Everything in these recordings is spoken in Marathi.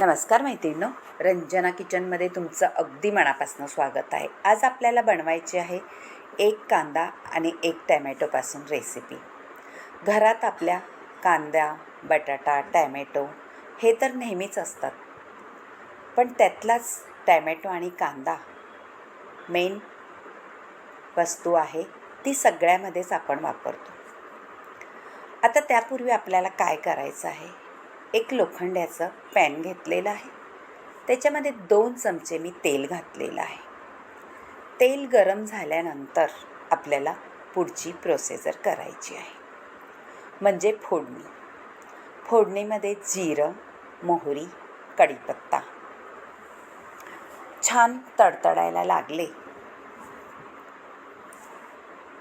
नमस्कार मैत्रिणींनो रंजना किचनमध्ये तुमचं अगदी मनापासून स्वागत आहे. आज आपल्याला बनवायची आहे एक कांदा आणि एक टॅमॅटोपासून रेसिपी घरात आपल्या कांदा बटाटा टॅमॅटो हे तर नेहमीच असतात. पण त्यातलाच टॅमॅटो आणि कांदा मेन वस्तू आहे ती सगळ्यामध्येच आपण वापरतो. आता त्यापूर्वी आपल्याला काय करायचं आहे? एक लोखंड्याचं पॅन घेतलेलं आहे. त्याच्यामध्ये दोन चमचे मी तेल घातलेलं आहे. तेल गरम झाल्यानंतर आपल्याला पुढची प्रोसेसर करायची आहे. म्हणजे फोडणी. फोडणीमध्ये जिरं मोहरी कढीपत्ता. छान तडतडायला लागले.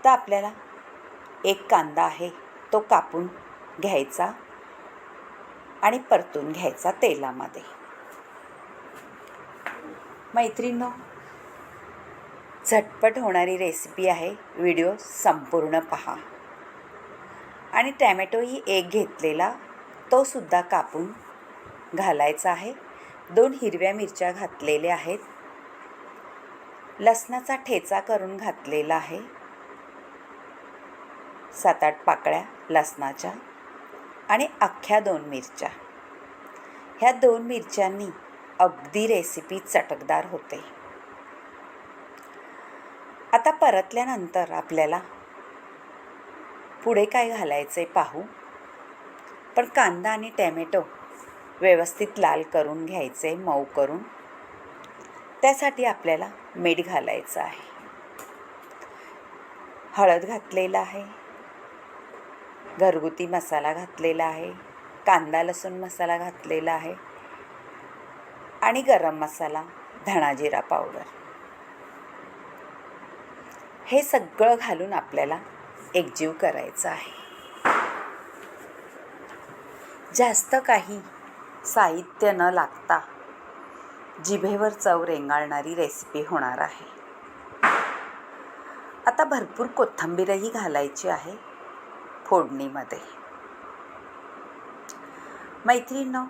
तर आपल्याला एक कांदा आहे तो कापून घ्यायचा. आणि परतून घ्यायचा तेलामध्ये. मैत्रिणो झटपट होणारी रेसिपी आहे. व्हिडिओ संपूर्ण पहा. आणि टॅमॅटोही एक घेतलेला तो सुद्धा कापून घालायचा आहे. दोन हिरव्या मिरच्या घातलेल्या आहेत. लसणाचा ठेचा करून घातलेला आहे. सात आठ पाकळ्या लसणाच्या. आणि अख्ख्या दोन मिरच्या. ह्या दोन मिरच्यांनी अगदी रेसिपी चटकदार होते. आता परतल्यानंतर आपल्याला पुढे काय घालायचे पाहू? पण कांदा आणि टॅमॅटो व्यवस्थित लाल करून घ्यायचे मऊ करून. त्यासाठी आपल्याला मीठ घालायचं आहे. हळद घातलेलं आहे. घरगुती मसाला घातलेला आहे कांदा लसूण मसाला घातलेला आहे आणि गरम मसाला धणा जिरा पावडर. हे सगळं घालून आपल्याला एकजीव करायचं आहे. जास्त काही साहित्य न लागता जिभेवर चव रेंगाळणारी रेसिपी होणार आहे. आता भरपूर कोथिंबीरही घालायची आहे. फोडणीमध्ये मैत्रिणींनो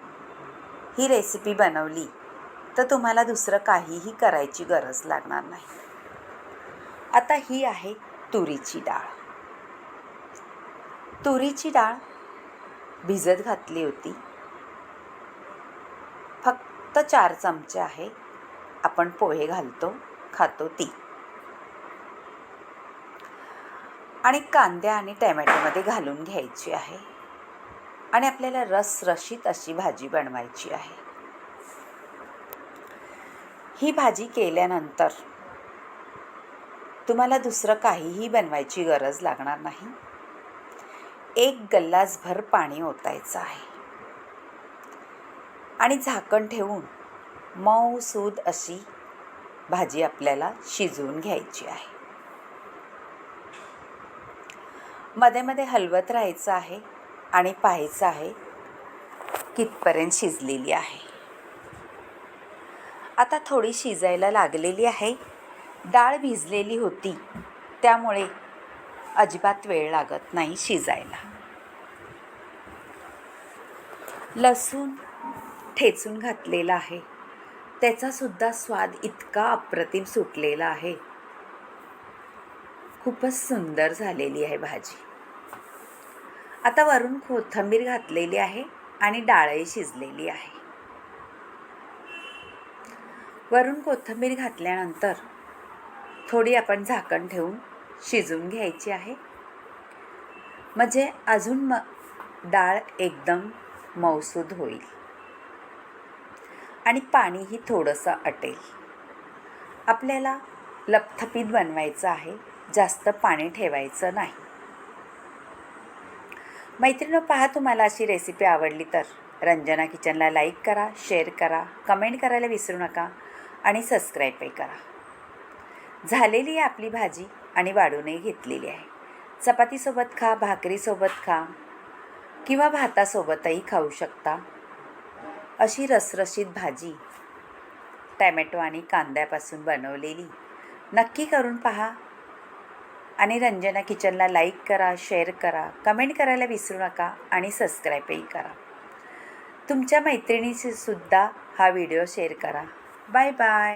ही रेसिपी बनवली तर तुम्हाला दुसरं काहीही करायची गरज लागणार नाही. आता ही आहे तुरीची डाळ. तुरीची डाळ भिजत घातली होती. फक्त चार चमचे आहे. आपण पोहे घालतो खातो ती. आणि कांद्या आणि टॅमॅटोमध्ये घालून घ्यायची आहे. आणि आपल्याला रसरशीत अशी भाजी बनवायची आहे. ही भाजी केल्यानंतर तुम्हाला दुसरं काहीही बनवायची गरज लागणार नाही. एक गल्लासभर पाणी ओतायचं आहे. आणि झाकण ठेवून मऊसूद अशी भाजी आपल्याला शिजवून घ्यायची आहे. मध्ये मध्ये हलवत राहायचं आहे आणि पाहायचं आहे कितपर्यंत शिजलेली आहे. आता थोडी शिजायला लागलेली आहे. डाळ भिजलेली होती. त्यामुळे अजिबात वेळ लागत नाही शिजायला. लसूण ठेचून घातलेला आहे. त्याचासुद्धा स्वाद इतका अप्रतिम सुटलेला आहे. खूपच सुंदर झालेली आहे भाजी. आता वरून कोथिंबीर घातलेली आहे आणि डाळही शिजलेली आहे. वरून कोथिंबीर घातल्यानंतर थोडी आपण झाकण ठेवून शिजवून घ्यायची आहे. म्हणजे अजून म डाळ एकदम मौसूद होईल. आणि पाणीही थोडंसं अटेल. आपल्याला लपथपीत बनवायचं आहे. जास्त पाणी ठेवायचं नाही. मैत्रिणी पहा तुम्हाला अशी रेसिपी आवडली तर. रंजना किचनला लाईक करा शेअर करा कमेंट करायला विसरू नका आणि सबस्क्राईबही करा. झालेली आहे आपली भाजी आणि वाढूनही घेतलेली आहे. चपातीसोबत खा भाकरीसोबत खा किंवा भातासोबतही खाऊ शकता. अशी रसरशीत भाजी टॅमॅटो आणि कांद्यापासून बनवलेली. नक्की करून पहा. आणि रंजना किचनला लाईक करा शेअर करा कमेंट करायला विसरू नका आणि सबस्क्राईबही करा. तुमच्या मैत्रिणीशी सुद्धा हा व्हिडिओ शेअर करा. Bye bye.